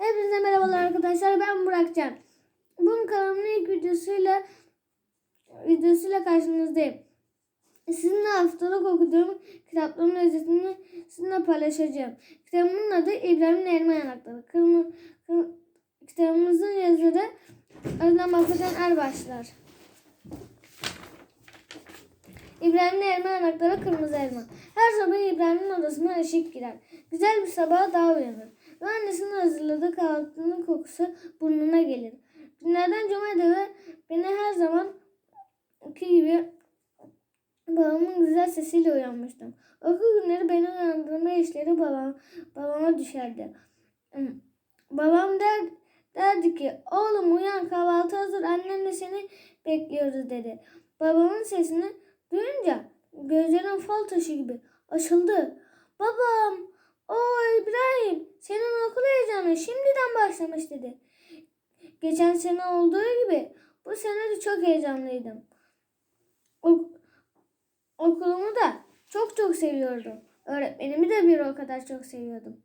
Hepinize merhabalar arkadaşlar. Ben Burakcan. Bunun kanalımın ilk videosuyla videosuyla karşınızdayım. Sizinle haftalık okuduğum kitapların özetini sizinle paylaşacağım. Kitabımın adı İbrahim'in Elma Yanakları. Kırmı, kır- kitabımızın yazarı Özlem Babacan Erbaşlar. İbrahim'in elma yanakları kırmızı elma. Her sabah İbrahim'in odasına ışık girer. Güzel bir sabaha daha uyanır. Ve annesinin hazırladığı kahvaltının kokusu burnuna gelir. Günlerden cumaydı ve beni her zaman ki gibi babamın güzel sesiyle uyanmıştım. Okul günleri beni uyandırma işleri babam, babama düşerdi. Babam der, derdi ki oğlum uyan kahvaltı hazır annenle seni bekliyoruz dedi. Babamın sesini duyunca gözlerim fal taşı gibi açıldı. Babam heyecanı şimdiden başlamış dedi. Geçen sene olduğu gibi bu sene de çok heyecanlıydım. Ok- okulumu da çok çok seviyordum. Öğretmenimi de bir o kadar çok seviyordum.